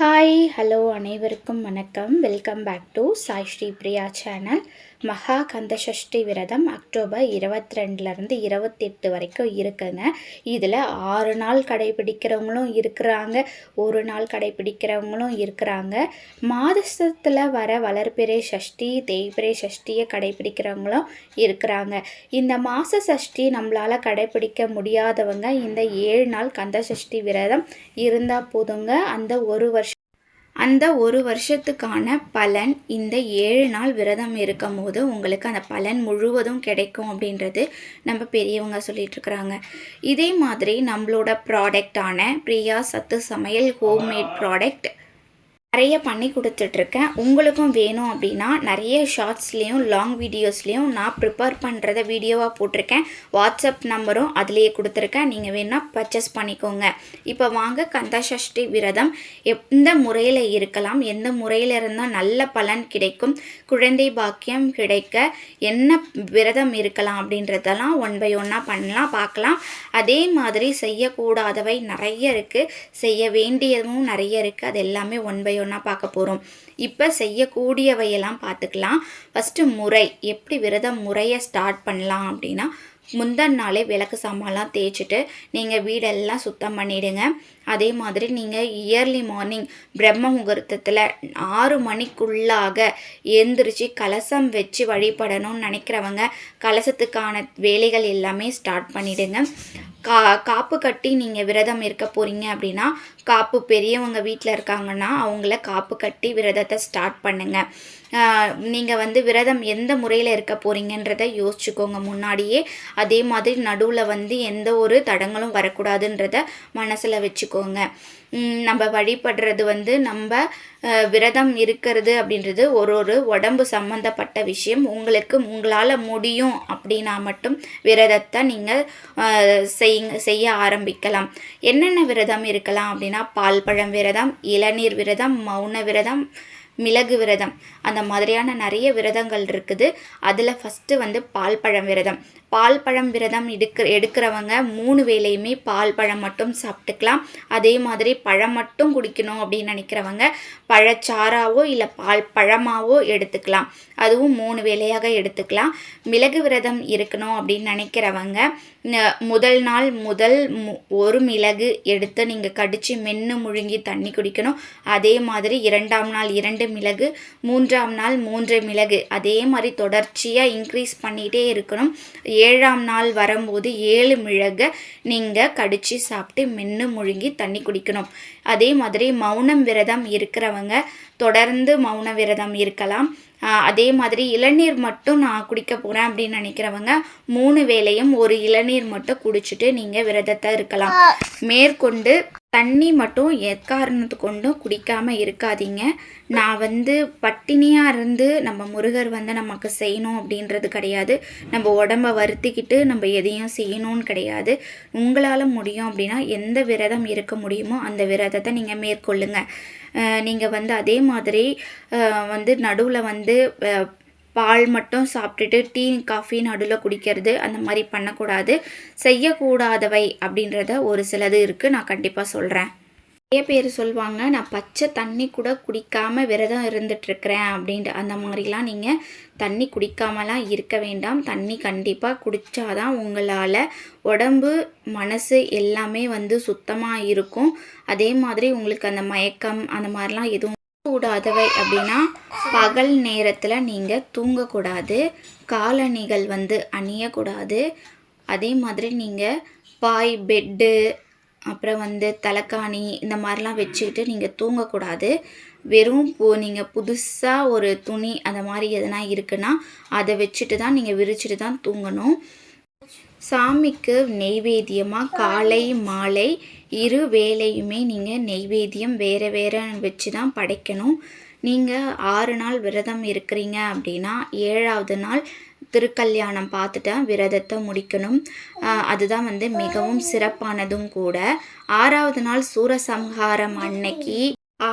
Hi hello அனைவருக்கும் வணக்கம். Welcome back to Sai Sri Priya channel Maha Kanda Sashti விரதம் October இருபத்தி ரெண்டுலேருந்து இருபத்தெட்டு வரைக்கும் இருக்குங்க. இதில் ஆறு நாள் கடைபிடிக்கிறவங்களும் இருக்கிறாங்க. ஒரு நாள் கடைபிடிக்கிறவங்களும் இருக்கிறாங்க. மாதத்தில் வர வளர்பிறை சஷ்டி தேய்பிறை சஷ்டியை கடைபிடிக்கிறவங்களும் இருக்கிறாங்க. இந்த மாத சஷ்டி நம்மளால் கடைபிடிக்க முடியாதவங்க இந்த ஏழு நாள் கந்த சஷ்டி விரதம் இருந்தால் போதுங்க. அந்த ஒரு வருஷம் அந்த ஒரு வருஷத்துக்கான பலன் இந்த ஏழு நாள் விரதம் இருக்கும் போது உங்களுக்கு அந்த பலன் முழுவதும் கிடைக்கும் அப்படின்றது நம்ம பெரியவங்க சொல்லிகிட்ருக்குறாங்க இதே மாதிரி நம்மளோட ப்ராடக்டான பிரியா சத்து சமையல் ஹோம்மேட் ப்ராடக்ட் நிறைய பண்ணி கொடுத்துட்ருக்கேன். உங்களுக்கும் வேணும் அப்படின்னா நிறைய ஷார்ட்ஸ்லேயும் லாங் வீடியோஸ்லேயும் நான் ப்ரிப்பேர் பண்ணுறத வீடியோவாக போட்டிருக்கேன். வாட்ஸ்அப் நம்பரும் அதுலேயே கொடுத்துருக்கேன். நீங்கள் வேணால் பர்ச்சேஸ் பண்ணிக்கோங்க. இப்போ வாங்க கந்த சஷ்டி விரதம். எந்த முறையில் இருக்கலாம்? எந்த முறையில் இருந்தால் நல்ல பலன் கிடைக்கும்? குழந்தை பாக்கியம் கிடைக்க என்ன விரதம் இருக்கலாம் அப்படின்றதெல்லாம் ஒன் பை ஒன்னாக பண்ணலாம் பார்க்கலாம். அதே மாதிரி செய்யக்கூடாதவை நிறைய இருக்குது செய்ய வேண்டியதும் நிறைய இருக்குது அது எல்லாமே ஒன் பை ஒன்றா பார்க்க போகிறோம் இப்போ செய்யக்கூடியவையெல்லாம் பார்த்துக்கலாம். ஃபஸ்ட்டு முறை எப்படி விரதம் முறையை ஸ்டார்ட் பண்ணலாம் அப்படின்னா முந்தன் நாளே விளக்கு சாமான்லாம் தேய்ச்சிட்டு நீங்கள் வீடெல்லாம் சுத்தம் பண்ணிவிடுங்க அதே மாதிரி நீங்கள் இயர்லி மார்னிங் பிரம்ம முகூர்த்தத்தில் ஆறு மணிக்குள்ளாக எந்திரிச்சு கலசம் வச்சு வழிபடணும்னு நினைக்கிறவங்க கலசத்துக்கான வேலைகள் எல்லாமே ஸ்டார்ட் பண்ணிவிடுங்க கா காப்பு கட்டி நீங்கள் விரதம் இருக்க போகிறீங்க அப்படின்னா காப்பு பெரியவங்க வீட்டில் இருக்காங்கன்னா அவங்கள காப்பு கட்டி விரதத்தை ஸ்டார்ட் பண்ணுங்கள் நீங்கள் வந்து விரதம் எந்த முறையில் இருக்க போகிறீங்கன்றத யோசிச்சுக்கோங்க முன்னாடியே. அதே மாதிரி நடுவில் வந்து எந்த ஒரு தடங்களும் வரக்கூடாதுன்றத மனசில் வச்சுக்கோங்க. நம்ம வழிபடுறது வந்து நம்ம விரதம் இருக்கிறது அப்படின்றது ஒரு ஒரு உடம்பு சம்மந்தப்பட்ட விஷயம். உங்களுக்கு உங்களால் முடியும் அப்படின்னா மட்டும் விரதத்தை நீங்கள் செய்ய செய்ய ஆரம்பிக்கலாம். என்னென்ன விரதம் இருக்கலாம் அப்படின்னா பால் பழம் விரதம் இளநீர் விரதம் மௌன விரதம் மிளகு விரதம். அந்த மாதிரியான நிறைய விரதங்கள் இருக்குது. அதில் ஃபஸ்ட்டு வந்து பால் பழம் விரதம். பால் பழம் விரதம் எடுக்க எடுக்கிறவங்க மூணு வேலையுமே பால் பழம் மட்டும் சாப்பிட்டுக்கலாம். அதே மாதிரி பழம் மட்டும் குடிக்கணும் அப்படின்னு நினைக்கிறவங்க பழச்சாராவோ இல்லை பால் பழமாவோ எடுத்துக்கலாம். அதுவும் மூணு வேலையாக எடுத்துக்கலாம். மிளகு விரதம் இருக்கணும் அப்படின்னு நினைக்கிறவங்க முதல் நாள் முதல் ஒரு மிளகு எடுத்து நீங்கள் கடித்து மென்று முழுங்கி தண்ணி குடிக்கணும். அதே மாதிரி இரண்டாம் நாள் இரண்டு மிளகு மூன்றாம் நாள் மூன்று மிளகு. அதே மாதிரி தொடர்ச்சியாக இன்க்ரீஸ் பண்ணிகிட்டே இருக்கணும். ஏழாம் நாள் வரும்போது ஏழு மிளகை நீங்கள் கடித்து சாப்பிட்டு மென்று முழுங்கி தண்ணி குடிக்கணும். அதே மாதிரி மௌனம் விரதம் இருக்கிறவங்க தொடர்ந்து மௌன விரதம் இருக்கலாம். அதே மாதிரி இளநீர் மட்டும் நான் குடிக்க போகிறேன் அப்படின்னு நினைக்கிறவங்க மூணு வேலையும் ஒரு இளநீர் மட்டும் குடிச்சிட்டு நீங்கள் விரதத்தை இருக்கலாம். மேற்கொண்டு தண்ணி மட்டும் எக்காரணத்து கொண்டும் குடிக்காமல் இருக்காதீங்க. நான் வந்து பட்டினியாக இருந்து நம்ம முருகர் வந்து நமக்கு செய்யணும் அப்படின்றது கிடையாது. நம்ம உடம்ப வருத்திக்கிட்டு நம்ம எதையும் செய்யணும்னு கிடையாது. உங்களால் முடியும் அப்படின்னா எந்த விரதம் இருக்க முடியுமோ அந்த விரதத்தை நீங்கள் மேற்கொள்ளுங்க. நீங்கள் வந்து அதே மாதிரி வந்து நடுவில் வந்து பால் மட்டும் சாப்பிட்டுட்டு டீ காஃபி நடுவில் குடிக்கிறது அந்த மாதிரி பண்ணக்கூடாது. செய்யக்கூடாதவை அப்படின்றத ஒரு சிலது இருக்குது நான் கண்டிப்பாக சொல்கிறேன் நிறைய பேர் சொல்லுவாங்க நான் பச்சை தண்ணி கூட குடிக்காமல் விரதம் இருந்துட்டுருக்கிறேன் அப்படின்ட்டு அந்த மாதிரிலாம் நீங்கள் தண்ணி குடிக்காமலாம் இருக்க வேண்டாம். தண்ணி கண்டிப்பாக குடித்தாதான் உங்களால் உடம்பு மனசு எல்லாமே வந்து சுத்தமாக இருக்கும். அதே மாதிரி உங்களுக்கு அந்த மயக்கம் அந்த மாதிரிலாம் எதுவும் கூடாதவை அப்படின்னா பகல் நேரத்தில் நீங்கள் தூங்கக்கூடாது. காலணிகள் வந்து அணியக்கூடாது. அதே மாதிரி நீங்கள் பாய் பெட்டு அப்புறம் வந்து தலைக்காணி இந்த மாதிரிலாம் வச்சுக்கிட்டு நீங்கள் தூங்கக்கூடாது. வெறும் போ நீங்கள் புதுசாக ஒரு துணி அந்த மாதிரி எதனா இருக்குன்னா அதை வச்சுட்டு தான் நீங்கள் விரிச்சிட்டு தான் தூங்கணும். சாமிக்கு நெய்வேத்தியமாக காலை மாலை இரு வேலையுமே நீங்கள் நெய்வேத்தியம் வேறு வேறு வச்சு தான் படைக்கணும். நீங்கள் ஆறு நாள் விரதம் இருக்கிறீங்க அப்படின்னா ஏழாவது நாள் திருக்கல்யாணம் பார்த்துட்டா விரதத்தை முடிக்கணும். அதுதான் வந்து மிகவும் சிறப்பானதும் கூட. ஆறாவது நாள் சூரசம்ஹாரம் அன்னைக்கு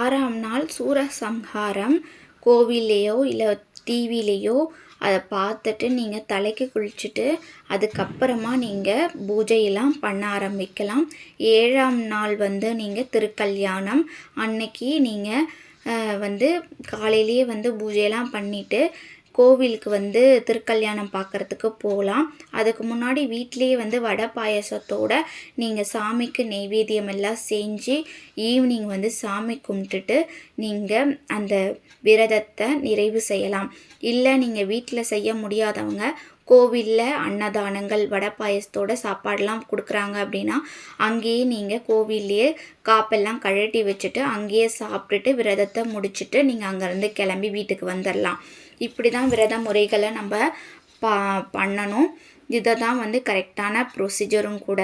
ஆறாம் நாள் சூரசம்ஹாரம். கோவில்லையோ இல்லை டிவிலேயோ அதை பார்த்துட்டு நீங்கள் தலைக்கு குளிச்சுட்டு அதுக்கப்புறமா நீங்கள் பூஜையெல்லாம் பண்ண ஆரம்பிக்கலாம். ஏழாம் நாள் வந்து நீங்கள் திருக்கல்யாணம். அன்னைக்கு நீங்கள் வந்து காலையிலேயே வந்து பூஜையெல்லாம் பண்ணிவிட்டு கோவிலுக்கு வந்து திருக்கல்யாணம் பார்க்குறதுக்கு போகலாம். அதுக்கு முன்னாடி வீட்டிலேயே வந்து வடை பாயசத்தோட நீங்கள் சாமிக்கு நெய்வேத்தியம் எல்லாம் செஞ்சு ஈவினிங் வந்து சாமி கும்பிட்டுட்டு நீங்கள் அந்த விரதத்தை நிறைவு செய்யலாம். இல்லை நீங்கள் வீட்டில் செய்ய முடியாதவங்க கோவிலில் அன்னதானங்கள் வடை பாயசத்தோட சாப்பாடெலாம் கொடுக்குறாங்க அப்படின்னா அங்கேயே நீங்கள் கோவில்லையே காப்பெல்லாம் கழட்டி வச்சுட்டு அங்கேயே சாப்பிட்டுட்டு விரதத்தை முடிச்சுட்டு நீங்கள் அங்கேருந்து கிளம்பி வீட்டுக்கு வந்துடலாம் இப்படி தான் விரத முறைகளை நம்ம பா பண்ணணும். இதை தான் வந்து கரெக்டான ப்ரொசீஜரும் கூட.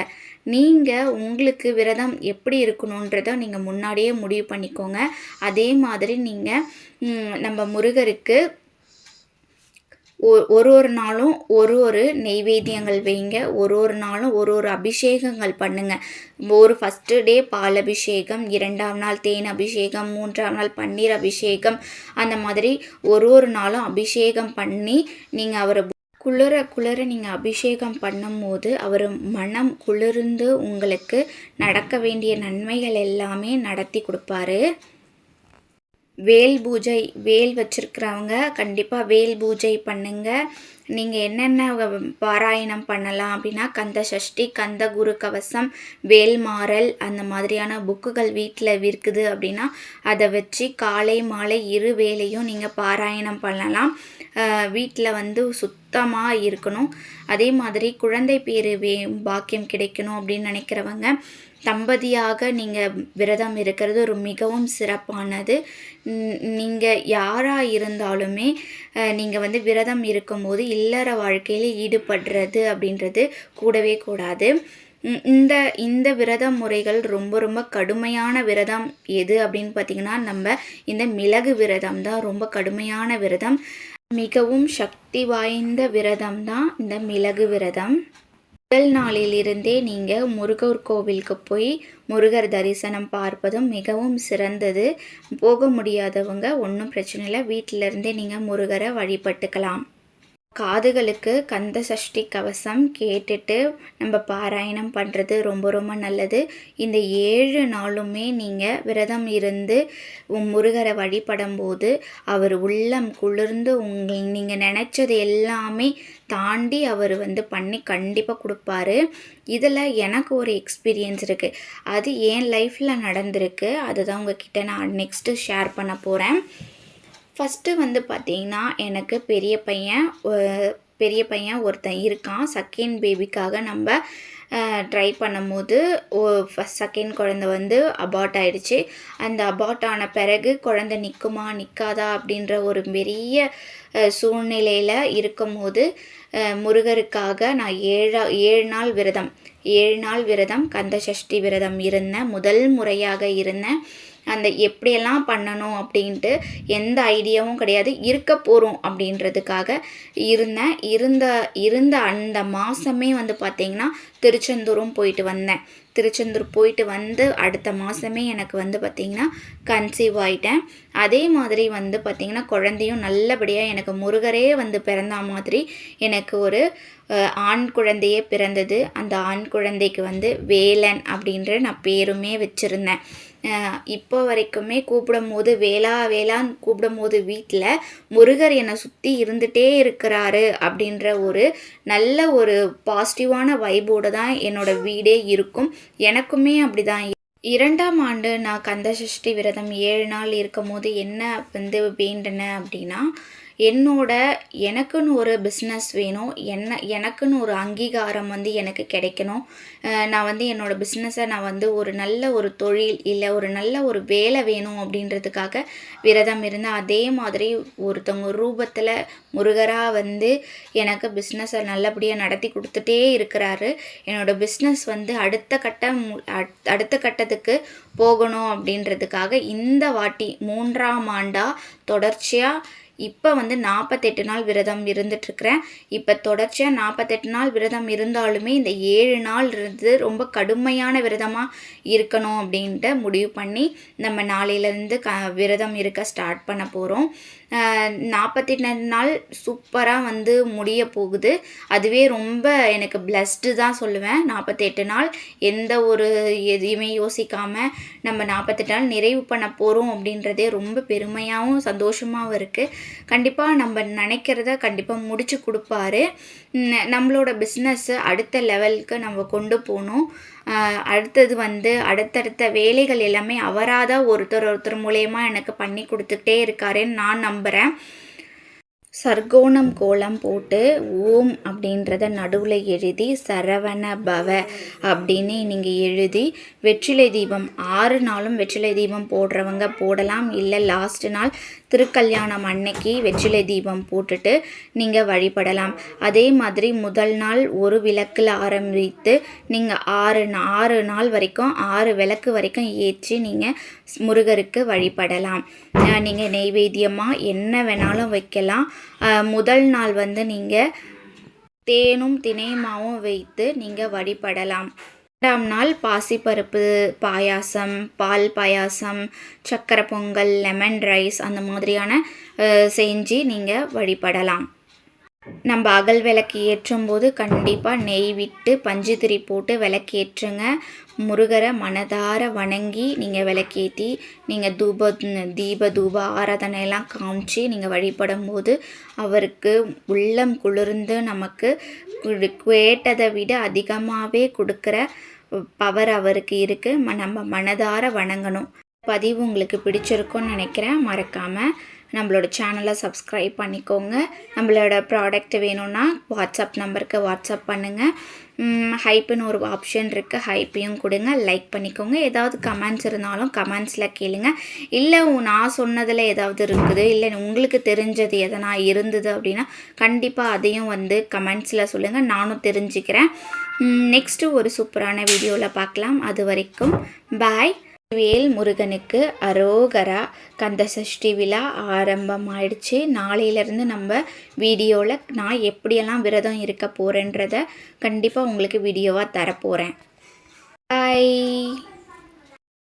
நீங்கள் உங்களுக்கு விரதம் எப்படி இருக்கணுன்றதை நீங்கள் முன்னாடியே முடிவு பண்ணிக்கோங்க. அதே மாதிரி நீங்கள் நம்ம முருகருக்கு ஒரு ஒரு நாளும் ஒரு ஒரு நெய்வேத்தியங்கள் வைங்க. ஒரு ஒரு நாளும் ஒரு ஒரு அபிஷேகங்கள் பண்ணுங்கள் ஒரு ஃபஸ்ட்டு டே பால் அபிஷேகம் இரண்டாம் நாள் தேன் அபிஷேகம் மூன்றாம் நாள் பன்னீர் அபிஷேகம் அந்த மாதிரி ஒரு ஒரு நாளும் அபிஷேகம் பண்ணி நீங்கள் அவரை குளிர குளிர நீங்கள் அபிஷேகம் பண்ணும்போது அவர் மனம் குளிர்ந்து உங்களுக்கு நடக்க வேண்டிய நன்மைகள் எல்லாமே நடத்தி கொடுப்பாரு. வேல் பூஜை வேல் வச்சுருக்கிறவங்க கண்டிப்பாக வேல் பூஜை பண்ணுங்கள் நீங்கள் என்னென்ன பாராயணம் பண்ணலாம் அப்படின்னா கந்த சஷ்டி கந்த குரு கவசம் வேல்மாறல் அந்த மாதிரியான புக்குகள் வீட்டில் இருக்குது அப்படின்னா அதை வச்சு காலை மாலை இரு வேலையும் நீங்கள் பாராயணம் பண்ணலாம். வீட்டில் வந்து சுத்தமாக இருக்கணும். அதே மாதிரி குழந்தை பேர் வே பாக்கியம் கிடைக்கணும் அப்படின்னு நினைக்கிறவங்க தம்பதியாக நீங்கள் விரதம் இருக்கிறது ஒரு மிகவும் சிறப்பானது. நீங்கள் யாராக இருந்தாலுமே நீங்கள் வந்து விரதம் இருக்கும்போது இல்லற வாழ்க்கையில் ஈடுபடுறது அப்படின்றது கூடவே கூடாது. இந்த இந்த விரத முறைகள் ரொம்ப ரொம்ப கடுமையான விரதம் எது அப்படின்னு பார்த்திங்கன்னா நம்ம இந்த மிளகு விரதம் தான் ரொம்ப கடுமையான விரதம். மிகவும் சக்தி வாய்ந்த விரதம் தான் இந்த மிளகு விரதம். முதல் நாளிலிருந்தே நீங்கள் முருகர் கோவிலுக்கு போய் முருகர் தரிசனம் பார்ப்பதும் மிகவும் சிறந்தது. போக முடியாதவங்க ஒன்றும் பிரச்சனை இல்லை. வீட்டிலருந்தே நீங்கள் முருகரை வழிபட்டுக்கலாம். காதுகளுக்கு கந்த சஷ்டி கவசம் கேட்டுட்டு நம்ம பாராயணம் பண்ணுறது ரொம்ப ரொம்ப நல்லது. இந்த ஏழு நாளுமே நீங்கள் விரதம் இருந்து முருகரை வழிபடும் போது அவர் உள்ளம் குளிர்ந்து உங்கள் நீங்கள் நினச்சது எல்லாமே தாண்டி அவர் வந்து பண்ணி கண்டிப்பாக கொடுப்பாரு. இதில் எனக்கு ஒரு எக்ஸ்பீரியன்ஸ் இருக்குது அது என் லைஃப்பில் நடந்திருக்கு. அதுதான் உங்ககிட்ட நான் நெக்ஸ்ட்டு ஷேர் பண்ண போகிறேன் ஃபஸ்ட்டு வந்து பார்த்திங்கன்னா எனக்கு பெரிய பையன் பெரிய பையன் ஒருத்தன் இருக்கான். செகண்ட் பேபிக்காக நம்ம ட்ரை பண்ணும்போது ஓ ஃபஸ்ட் செகண்ட் குழந்த வந்து அபார்ட் ஆகிடுச்சு அந்த அபார்ட் ஆன பிறகு குழந்த நிற்குமா நிற்காதா அப்படின்ற ஒரு பெரிய சூழ்நிலையில் இருக்கும்போது முருகருக்காக நான் ஏழா ஏழு நாள் விரதம் ஏழு நாள் விரதம் கந்த சஷ்டி விரதம் இருந்தேன். முதல் முறையாக இருந்தேன். அந்த எப்படியெல்லாம் பண்ணணும் அப்படின்ட்டு எந்த ஐடியாவும் கிடையாது. இருக்க போகிறோம் அப்படின்றதுக்காக இருந்தேன். இருந்த இருந்த அந்த மாதமே வந்து பார்த்திங்கன்னா திருச்செந்தூரும் போயிட்டு வந்தேன். திருச்செந்தூர் போயிட்டு வந்து அடுத்த மாதமே எனக்கு வந்து பார்த்திங்கன்னா கன்சீவ் ஆகிட்டேன் அதே மாதிரி வந்து பார்த்திங்கன்னா குழந்தையும் நல்லபடியாக எனக்கு முருகரே வந்து பிறந்த மாதிரி எனக்கு ஒரு ஆண் குழந்தையே பிறந்தது. அந்த ஆண் குழந்தைக்கு வந்து வேலன் அப்படின்ற நான் பேருமே வச்சுருந்தேன். இப்போ வரைக்குமே கூப்பிடும் போது வேளா வேளான்னு கூப்பிடும் போது வீட்டில் முருகர் என்னை சுற்றி இருந்துகிட்டே இருக்கிறாரு அப்படின்ற ஒரு நல்ல ஒரு பாசிட்டிவான வைபோடு தான் என்னோடய வீடே இருக்கும். எனக்குமே அப்படி தான் இரண்டாம் ஆண்டு நான் கந்தசஷ்டி விரதம் ஏழு நாள் இருக்கும் போது என்ன வந்து வேண்டினேன் அப்படின்னா என்னோட எனக்குன்னு ஒரு பிஸ்னஸ் வேணும். என்ன எனக்குன்னு ஒரு அங்கீகாரம் வந்து எனக்கு கிடைக்கணும். நான் வந்து என்னோடய பிஸ்னஸை நான் வந்து ஒரு நல்ல ஒரு தொழில் இல்லை ஒரு நல்ல ஒரு வேலை வேணும் அப்படின்றதுக்காக விரதம் இருந்தேன் அதே மாதிரி ஒருத்தவங்க ரூபத்தில் முருகராக வந்து எனக்கு பிஸ்னஸை நல்லபடியாக நடத்தி கொடுத்துட்டே இருக்கிறாரு. என்னோடய பிஸ்னஸ் வந்து அடுத்த கட்டம் அடுத்த கட்டத்துக்கு போகணும் அப்படின்றதுக்காக இந்த வாட்டி மூன்றாம் ஆண்டாக தொடர்ச்சியாக இப்போ வந்து நாற்பத்தெட்டு நாள் விரதம் இருந்துட்டுருக்கிறேன். இப்போ தொடர்ச்சியாக நாற்பத்தெட்டு நாள் விரதம் இருந்தாலுமே இந்த ஏழு நாள் இருந்து ரொம்ப கடுமையான விரதமாக இருக்கணும் அப்படின்ட்டு முடிவு பண்ணி நம்ம நாளையிலேருந்து க விரதம் இருக்க ஸ்டார்ட் பண்ண போகிறோம் நாற்பத்தி நாள் சூப்பராக வந்து முடிய போகுது. அதுவே ரொம்ப எனக்கு பிளஸ்டு தான் சொல்லுவேன். நாற்பத்தெட்டு நாள் எந்த ஒரு எதையுமே யோசிக்காமல் நம்ம நாற்பத்தெட்டு நாள் நிறைவு பண்ண போகிறோம் அப்படின்றதே ரொம்ப பெருமையாகவும் சந்தோஷமாகவும் இருக்குது கண்டிப்பாக நம்ம நினைக்கிறத கண்டிப்பாக முடிச்சு கொடுப்பாரு. நம்மளோட பிஸ்னஸ்ஸு அடுத்த லெவலுக்கு நம்ம கொண்டு போகணும். அடுத்தது வந்து அடுத்தடுத்த வேலைகள் எல்லாமே அவராக தான் ஒருத்தர் ஒருத்தர் மூலயமா எனக்கு பண்ணி கொடுத்துக்கிட்டே இருக்காருன்னு நான் நம்புகிறேன் சர்க்கோணம் கோலம் போட்டு ஓம் அப்படின்றத நடுவில் எழுதி சரவண பவ அப்படின்னு நீங்கள் எழுதி வெற்றிலை தீபம் ஆறு நாளும் வெற்றிலை தீபம் போடுறவங்க போடலாம். இல்லை லாஸ்ட் நாள் திருக்கல்யாணம் அன்னைக்கு வெற்றிலை தீபம் போட்டுட்டு நீங்கள் வழிபடலாம். அதே மாதிரி முதல் நாள் ஒரு விளக்கில் ஆரம்பித்து நீங்கள் ஆறு ஆறு நாள் வரைக்கும் ஆறு விளக்கு வரைக்கும் ஏற்றி நீங்கள் முருகருக்கு வழிபடலாம். நீங்கள் நெய்வேத்தியமாக என்ன வேணாலும் வைக்கலாம். முதல் நாள் வந்து நீங்கள் தேனும் தினைமாவும் வைத்து நீங்கள் வழிபடலாம் இரண்டாம் நாள் பாசிப்பருப்பு பாயாசம் பால் பாயாசம் சக்கரை பொங்கல் லெமன் ரைஸ் அந்த மாதிரியான செஞ்சு நீங்கள் வழிபடலாம் நம்ம அகல் விளக்கு ஏற்றும் போது கண்டிப்பாக நெய் விட்டு பஞ்சு போட்டு விளக்கு ஏற்றுங்க முருகரை மனதார வணங்கி நீங்கள் விளக்கேற்றி நீங்கள் தூப தீப தூப ஆராதனையெல்லாம் காமிச்சு நீங்கள் வழிபடும் போது அவருக்கு உள்ளம் குளிர்ந்து நமக்கு கேட்டதை விட அதிகமாகவே கொடுக்குற பவர் அவருக்கு இருக்குது நம்ம மனதார வணங்கணும். பதிவு உங்களுக்கு பிடிச்சிருக்கும்னு நினைக்கிறேன். மறக்காமல் நம்மளோட சேனலை சப்ஸ்கிரைப் பண்ணிக்கோங்க. நம்மளோட ப்ராடக்ட் வேணும்னா வாட்ஸ்அப் நம்பருக்கு வாட்ஸ்அப் பண்ணுங்கள் ஹைப்புன்னு ஒரு ஆப்ஷன் இருக்குது ஹைப்பையும் கொடுங்க. லைக் பண்ணிக்கோங்க. ஏதாவது கமெண்ட்ஸ் இருந்தாலும் கமெண்ட்ஸில் கேளுங்க. இல்லை நான் சொன்னதில் ஏதாவது இருக்குது இல்லை உங்களுக்கு தெரிஞ்சது எதனா இருந்தது அப்படின்னா கண்டிப்பாக அதையும் வந்து கமெண்ட்ஸில் சொல்லுங்கள் நானும் தெரிஞ்சுக்கிறேன். நெக்ஸ்ட்டு ஒரு சூப்பரான வீடியோவில் பார்க்கலாம். அது வரைக்கும் பாய் வேல் முருகனுக்கு அரோகரா கந்த சஷ்டி விழா ஆரம்பமாயிடுச்சு. நாளையிலேருந்து நம்ம வீடியோவில் நான் எப்படியெல்லாம் விரதம் இருக்க போகிறேன்றத கண்டிப்பாக உங்களுக்கு வீடியோவாக தரப்போகிறேன் பாய்